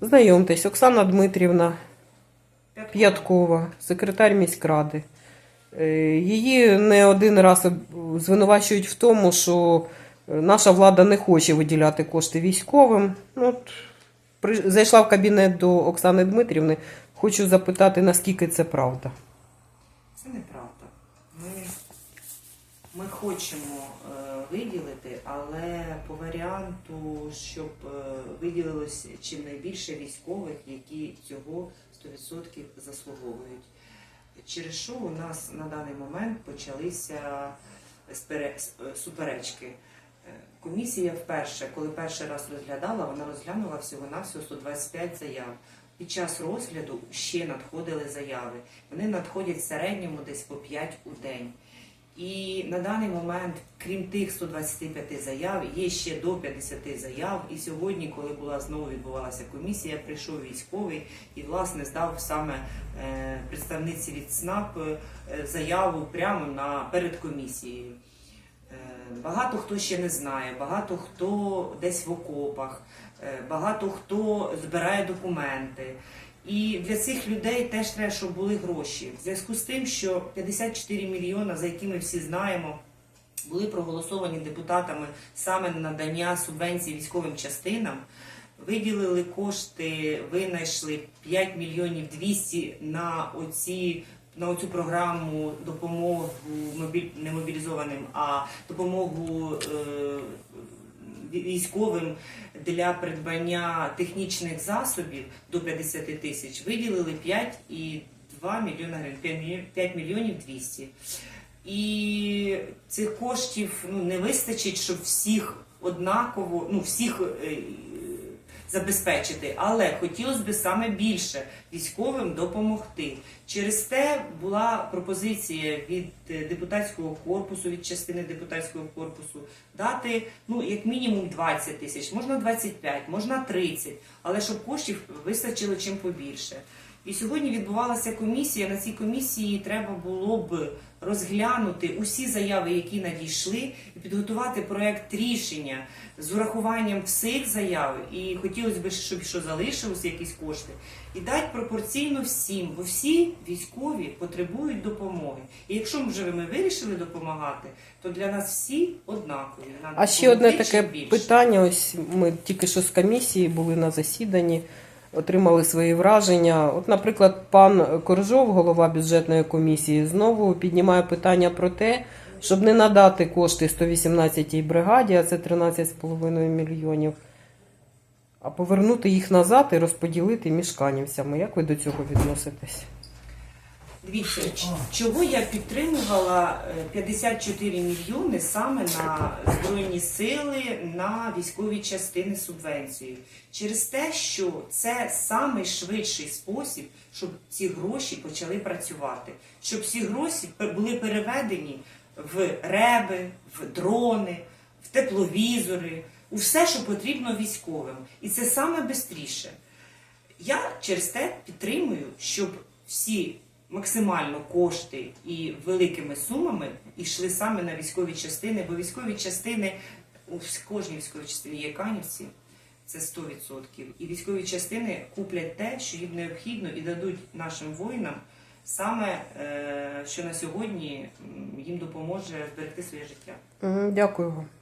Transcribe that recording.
Знайомтесь, Оксана Дмитрівна П'яткова, секретар міськради. Е, Її не один раз звинувачують в тому, що е, наша влада не хоче виділяти кошти військовим. Ну, от, зайшла в кабінет до Оксани Дмитрівни. Хочу запитати, наскільки це правда. Це неправда. Ми, ми хочемо е, виділити, але по варіанту, щоб е, виділилось чим найбільше військових, які цього 100% заслуговують. Через що у нас на даний момент почалися суперечки. Е, Комісія вперше, коли перший раз розглядала, вона розглянула всього-навсього 125 заяв. Під час розгляду ще надходили заяви. Вони надходять в середньому десь по 5 у день. І на даний момент, крім тих 125 заяв, є ще до 50 заяв. І сьогодні, коли була знову відбувалася комісія, прийшов військовий і власне здав саме е, представниці від СНАП е, заяву прямо на перед комісією. Е, Багато хто ще не знає, багато хто десь в окопах, багато хто збирає документи. І для цих людей теж треба, щоб були гроші. В зв'язку з тим, що 54 мільйона, за які ми всі знаємо, були проголосовані депутатами саме на надання субвенцій військовим частинам. Виділили кошти, винайшли 5 мільйонів 200 на оці на оцю програму допомогу мобіль... не мобілізованим, а допомогу е... військовим для придбання технічних засобів до 50 тисяч. Виділили 5 і 2 мільйона гривень, 5 мільйонів- 5 200. І цих коштів ну, не вистачить, щоб всіх однаково, ну всіх е, забезпечити. Але хотілося б саме більше військовим допомогти. Через те була пропозиція від е, депутатського корпусу, від частини депутатського корпусу дати ну як мінімум 20 тисяч, можна 25, можна 30, але щоб коштів вистачило чим побільше. І сьогодні відбувалася комісія. На цій комісії треба було б розглянути усі заяви, які надійшли, і підготувати проект рішення з урахуванням всіх заяв. І хотілося б, щоб що залишилося якісь кошти, і дати пропорційно всім, бо всі військові потребують допомоги. І якщо ми вже ми вирішили допомагати, то для нас всі однакові. Нам А ще одне таке більше. питання. Ось ми тільки що з комісії були на засіданні, отримали свої враження. От, наприклад, пан Коржов, голова бюджетної комісії, знову піднімає питання про те, щоб не надати кошти 118-й бригаді, а це 13,5 мільйонів, а повернути їх назад і розподілити між. Як ви до цього відноситесь? Дивіться, чого я підтримувала е, 54 мільйони саме на збройні сили, на військові частини субвенції. Через те, що це самий швидший спосіб, щоб ці гроші почали працювати, щоб ці гроші були переведені в реби, в дрони, в тепловізори, у все, що потрібно військовим. І це саме бистріше. Я через те підтримую, щоб всі максимально кошти і великими сумами йшли саме на військові частини, бо військові частини у кожній військовій частині є канівці, це 100%. І військові частини куплять те, що їм необхідно, і дадуть нашим воїнам саме, е, що на сьогодні їм допоможе зберегти своє життя. Дякую.